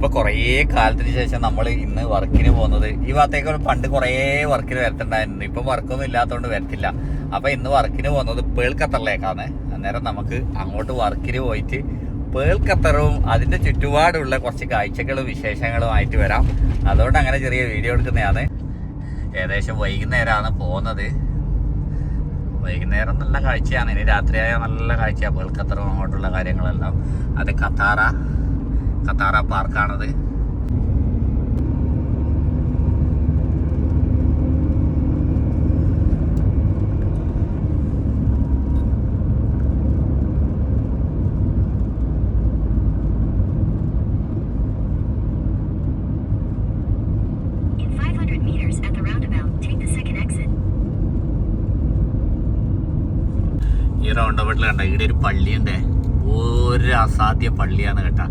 ഇപ്പൊ കുറേ കാലത്തിന് ശേഷം നമ്മൾ ഇന്ന് വർക്കിന് പോകുന്നത്. ഈ ഭാഗത്തേക്ക് പണ്ട് കുറേ വർക്കിന് വരത്തുണ്ടായിരുന്നു. ഇപ്പൊ വർക്കൊന്നും ഇല്ലാത്തതുകൊണ്ട് വരത്തില്ല. അപ്പൊ ഇന്ന് വർക്കിന് പോകുന്നത് പേൾ ഖത്തറിലേക്കാണ്. അന്നേരം നമുക്ക് അങ്ങോട്ട് വർക്കിന് പോയിട്ട് പേൾ ഖത്തറും അതിന്റെ ചുറ്റുപാടുള്ള കുറച്ച് കാഴ്ചകളും വിശേഷങ്ങളും ആയിട്ട് വരാം. അതുകൊണ്ട് അങ്ങനെ ചെറിയ വീഡിയോ എടുക്കുന്നതാണ്. ഏകദേശം വൈകുന്നേരമാണ് പോകുന്നത്. വൈകുന്നേരം നല്ല കാഴ്ചയാണ്. ഇനി രാത്രിയായ നല്ല കാഴ്ചയാണ് പേൾ ഖത്തറും അങ്ങോട്ടുള്ള കാര്യങ്ങളെല്ലാം. അത് ഖത്താറ. ഖത്താറ പാർക്കാണത്. In 500 meters at the roundabout, take the second exit. ഈ റൗണ്ട് അബൌട്ടിൽ കണ്ട ഇവിടെ ഒരു പള്ളിയുണ്ട്. ഒരു അസാധ്യ പള്ളിയാണ് കേട്ടാ.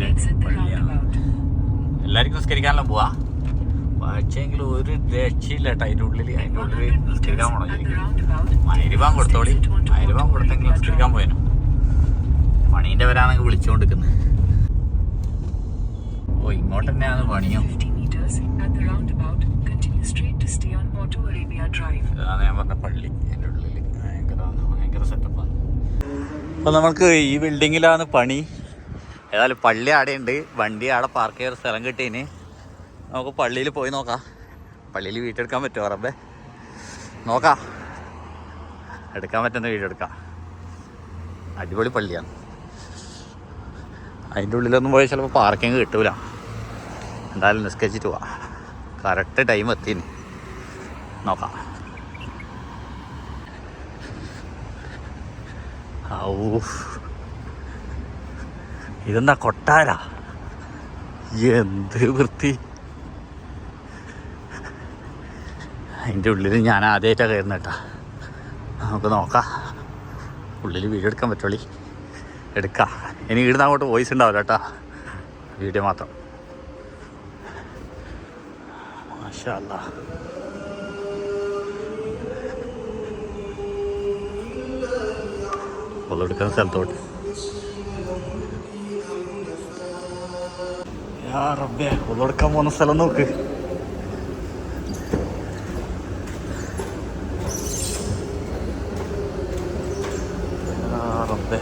ഷെയ്ഖിന്റെ പള്ളിയാണ് എല്ലാവർക്കും നിസ്കരിക്കാനല്ലോ പോവാ? പക്ഷേങ്കിൽ ഒരു രക്ഷയില്ല കേട്ടോ അതിന്റെ ഉള്ളിൽ അതിന്റെ ഉള്ളിൽ നിസ്കരിക്കാൻ പോണോ ശരിക്കും. മൈരിബാൻ കൊടുത്തോളി. മൈരിബാൻ കൊടുത്തെങ്കിൽ നിസ്കരിക്കാൻ പോയനു. പണീന്റെ വരാണെങ്കിൽ വിളിച്ചുകൊണ്ടിരിക്കുന്നത് ഓ ഇങ്ങോട്ട് തന്നെയാണ് പണിയോ. 50 meters at the roundabout, continue straight to stay on Auto Arabia Drive. ഇതാണ് ഞാൻ പറഞ്ഞ പള്ളി അതിന്റെ ഉള്ളിൽ ഭയങ്കര ഭയങ്കര സെറ്റപ്പാണ് അപ്പോൾ നമുക്ക് ഈ ബിൽഡിങ്ങിലാണ് പണി. ഏതായാലും പള്ളി ആടെയുണ്ട്. വണ്ടി ആടെ പാർക്ക് ചെയ്യാൻ സ്ഥലം കിട്ടീന്. നമുക്ക് പള്ളിയിൽ പോയി നോക്കാം. പള്ളിയിൽ വീട്ടെടുക്കാൻ പറ്റുമോ റബ്ബേ? നോക്കാം. എടുക്കാൻ പറ്റുന്ന വീഡിയോ എടുക്കാം. അടിപൊളി പള്ളിയാണ്. അതിന്റെ ഉള്ളിലൊന്നും പോയാൽ ചിലപ്പോൾ പാർക്കിങ് കിട്ടൂല. എന്തായാലും നിസ്കരിച്ചിട്ട് പോവാം. കറക്റ്റ് ടൈം എത്തിന്. നോക്കാം. ഔ. ഇതെന്താ കൊട്ടാര? എന്ത് വൃത്തി? അതിന്റെ ഉള്ളിൽ ഞാൻ ആദ്യമായിട്ടാണ് കയറുന്നത് കേട്ടാ. നമുക്ക് നോക്കാം. ഉള്ളിൽ വീഡിയോ എടുക്കാൻ പറ്റുള്ളി. എടുക്കാം. ഇനി ഇവിടുന്ന് അങ്ങോട്ട് വോയിസ് ഉണ്ടാവില്ല കേട്ടാ. വീഡിയോ മാത്രം. മാഷാ അല്ലാ സ്ഥലത്തോട്ട്. റബ്ബേ ഒന്നെടുക്കാൻ പോകുന്ന സ്ഥലം നോക്ക്. റബ്ബേ.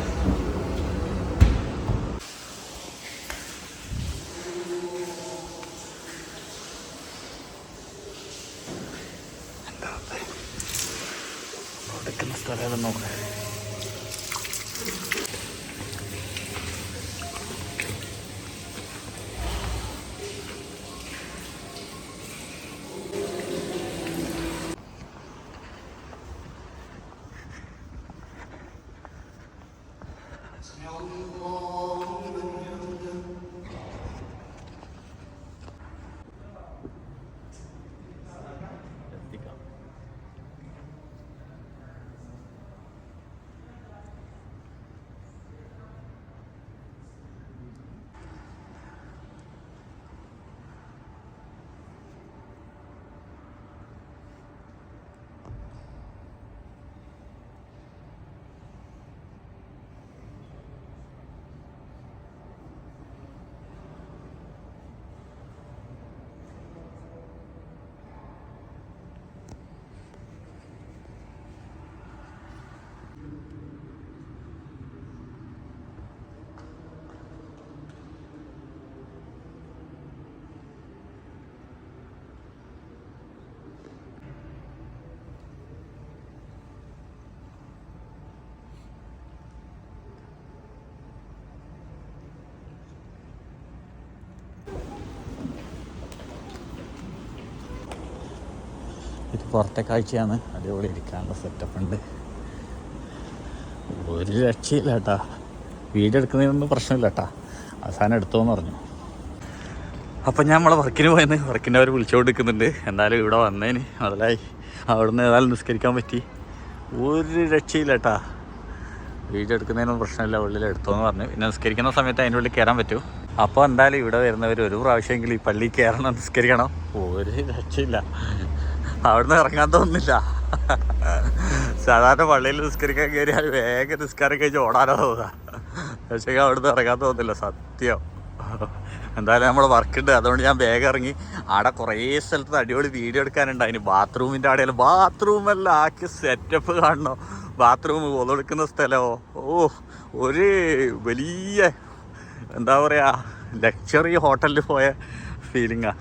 ഒന്നെടുക്കുന്ന സ്ഥലം നോക്ക് ഇത് പുറത്തെ കാഴ്ചയാണ്. അടിപൊളി ഇരിക്കാനുള്ള സെറ്റപ്പ് ഉണ്ട്. ഒരു രക്ഷയില്ല കേട്ടാ വീഡിയോ എടുക്കുന്നതിനൊന്നും പ്രശ്നമില്ല കേട്ടാ അവസാനം എടുത്തോന്ന് പറഞ്ഞു. അപ്പം ഞാൻ നമ്മളെ വർക്കിന് പോയെന്ന്. വർക്കിന്റെ അവർ വിളിച്ചുകൊണ്ടിരിക്കുന്നുണ്ട് എന്തായാലും ഇവിടെ വന്നതിന് മുതലായി അവിടുന്ന് ഏതായാലും നിസ്കരിക്കാൻ പറ്റി. ഒരു രക്ഷയില്ല കേട്ടാ വീഡിയോ എടുക്കുന്നതിനൊന്നും പ്രശ്നമില്ല. ഉള്ളിൽ എടുത്തോന്ന് പറഞ്ഞു. പിന്നെ നിസ്കരിക്കുന്ന സമയത്ത് അതിന്റെ ഉള്ളിൽ കയറാൻ പറ്റൂ. അപ്പോൾ എന്തായാലും ഇവിടെ വരുന്നവർ ഒരു പ്രാവശ്യമെങ്കിലും ഈ പള്ളിയിൽ കയറണം നിസ്കരിക്കണം. ഒരു രക്ഷയില്ല. അവിടുന്ന് ഇറങ്ങാൻ തോന്നുന്നില്ല. സാധാരണ പള്ളിയിൽ നിസ്കരിക്കാൻ കയറിയാൽ വേഗം നിസ്കാരം കഴിച്ച് ഓടാനോ തോന്നുക. പക്ഷേ അവിടുന്ന് ഇറങ്ങാൻ തോന്നുന്നില്ല സത്യം. എന്തായാലും നമ്മൾ വർക്ക് ഉണ്ട് അതുകൊണ്ട് ഞാൻ വേഗം ഇറങ്ങി. അവിടെ കുറേ സ്ഥലത്ത് അടിപൊളി വീഡിയോ എടുക്കാനുണ്ട്. അതിന് ബാത്റൂമിന്റെ ആടെയല്ല ബാത്റൂമല്ല ആക്കി സെറ്റപ്പ് കാണണോ? ബാത്റൂം കൊതെടുക്കുന്ന സ്ഥലമോ ഓ ഒരു വലിയ എന്താ പറയുക ലക്ഷറി ഹോട്ടലിൽ പോയ ഫീലിംഗാ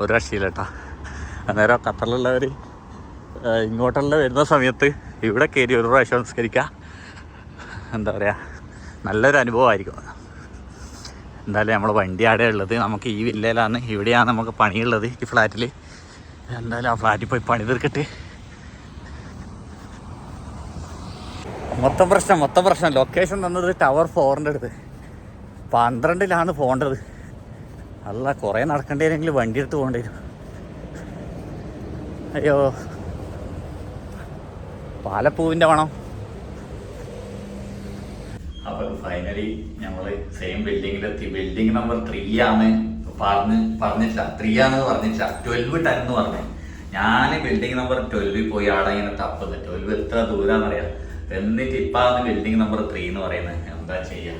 ഒരു രക്ഷയില്ല അന്നേരം ഖത്തറിലുള്ളവർ ഇങ്ങോട്ടെല്ലാം വരുന്ന സമയത്ത് ഇവിടെ കയറി ഒരു പ്രാവശ്യം സംസ്കരിക്കുക എന്താ പറയുക നല്ലൊരു അനുഭവമായിരിക്കും. എന്തായാലും നമ്മൾ വണ്ടി അവിടെ ഉള്ളത്. നമുക്ക് ഈ വില്ലയിലാണ് ഇവിടെയാണ് നമുക്ക് പണിയുള്ളത് ഈ ഫ്ലാറ്റിൽ എന്തായാലും ആ ഫ്ലാറ്റിൽ പോയി പണി തീർക്കട്ടെ. മൊത്തം പ്രശ്നം മൊത്തം പ്രശ്നം. ലൊക്കേഷൻ തന്നത് ടവർ ഫോറിന്റെ അടുത്ത്. പന്ത്രണ്ടിലാണ് പോകേണ്ടത്. അല്ല കുറേ നടക്കേണ്ടി വണ്ടി എടുത്ത് പോകേണ്ടി വരും. അയ്യോ. പാലപ്പൂവിന്റെ വേണം അപ്പൊ ഫൈനലി ഞങ്ങൾ സെയിം ബിൽഡിങ്ങിലെത്തി ബിൽഡിംഗ് നമ്പർ ത്രീ ആണ്. പറഞ്ഞ് പറഞ്ഞില്ല ത്രീ ആണെന്ന് പറഞ്ഞില്ല ട്വൽവ് ടെൻ എന്ന് പറഞ്ഞു. ഞാൻ ബിൽഡിംഗ് നമ്പർ ട്വൽവിൽ പോയി ആടെ ഇങ്ങനെ തപ്പുന്നത് ട്വൽവ് എത്ര ദൂരാന്ന് അറിയാം എന്നിട്ട് ഇപ്പാണ് ബിൽഡിംഗ് നമ്പർ ത്രീ എന്ന് പറയുന്നത് എന്താ ചെയ്യാ?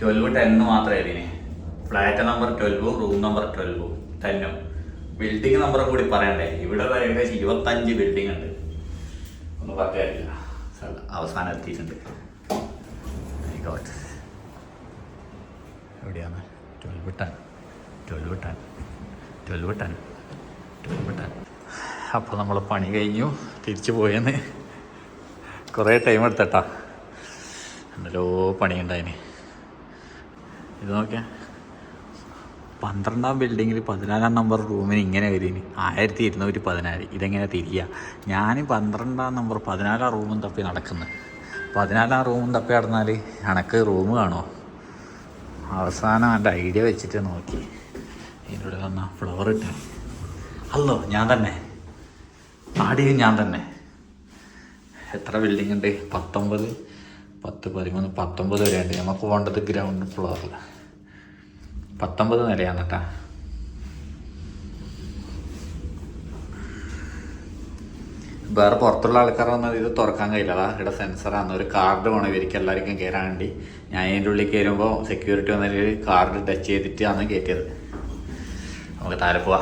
ട്വൽവ് ടെന്ന് മാത്രമേ ഇതിന് ഫ്ലാറ്റ് നമ്പർ ട്വൽവും റൂം നമ്പർ ട്വൽവും ടെന്നും ബിൽഡിംഗ് നമ്പർ കൂടി പറയണ്ടേ? ഇവിടെ ഏകദേശം ഇരുപത്തഞ്ച് ബിൽഡിംഗ് ഉണ്ട്. ഒന്നും പറയാറില്ല അവസാനം എത്തിയിട്ടുണ്ട്. എവിടെയാണ്? ട്വൽവ് ടെൻ ട്വൽവ് ടെൻ അപ്പോൾ നമ്മൾ പണി കഴിഞ്ഞു. തിരിച്ചു പോയെന്ന്. കുറേ ടൈം എടുത്തട്ടാ. എന്തല്ലോ പണിയുണ്ടായിന്. ഇത് നോക്കിയാ. പന്ത്രണ്ടാം ബിൽഡിങ്ങിൽ പതിനാലാം നമ്പർ റൂമിന് ഇങ്ങനെ വരിന്. ആയിരത്തി ഇരുന്നൂറ്റി പതിനാല്. ഇതെങ്ങനെ തിരിയുക ഞാൻ പന്ത്രണ്ടാം നമ്പർ പതിനാലാം റൂമും തപ്പി നടക്കുന്നു. പതിനാലാം റൂമും തപ്പി നടന്നാൽ എനക്ക് റൂം കാണുമോ അവസാനം എന്റെ ഐഡിയ വെച്ചിട്ട് നോക്കി. ഇതിലൂടെ വന്ന ഫ്ലവർ ഇട്ട്. അല്ലോ ഞാൻ തന്നെ. ആടിയും ഞാൻ തന്നെ. എത്ര ബിൽഡിംഗ് ഉണ്ട്? പത്തൊമ്പത് പത്ത് പതിമൂന്ന് പത്തൊമ്പത് വരെ ഉണ്ട്. നമുക്ക് പോകേണ്ടത് ഗ്രൗണ്ട് ഫ്ലോറിൽ പത്തൊമ്പത് നിലയാണ് വേറെ പുറത്തുള്ള ആൾക്കാർ വന്നാൽ ഇത് തുറക്കാൻ കഴിയില്ല. അതാ ഇവിടെ സെൻസറാണ് ഒരു കാർഡ് വേണം ഇവർക്ക് എല്ലാവർക്കും കയറാൻ വേണ്ടി. ഞാൻ അതിന്റെ ഉള്ളിൽ കയറുമ്പോൾ സെക്യൂരിറ്റി വന്നതിൽ കാർഡ് ടച്ച് ചെയ്തിട്ട് ആണ് കയറ്റിയത് നമുക്ക് താഴെ പോവാ.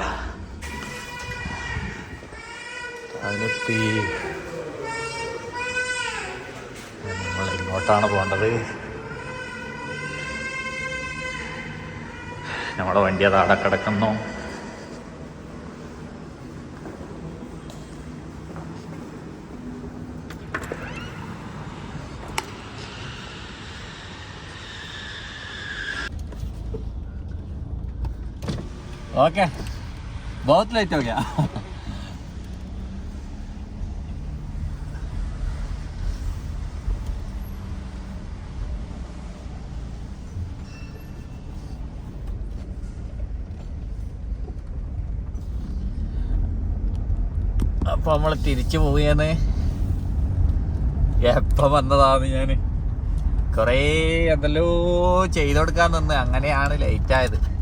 അതിലെത്തി നമ്മൾ ഇങ്ങോട്ടാണ് പോകേണ്ടത്. നമ്മുടെ വണ്ടി അത് അവിടെ കിടക്കുന്നു. ഓക്കെ ബോത്ത് ലൈറ്റ് ഓക്കെ गया അപ്പൊ നമ്മൾ തിരിച്ചു പോവുകയാണ്. എപ്പ വന്നതാണ് ഞാൻ കുറേ എന്തെല്ലോ ചെയ്തു കൊടുക്കാൻ നിന്ന്. അങ്ങനെയാണ് ലേറ്റ് ആയത്.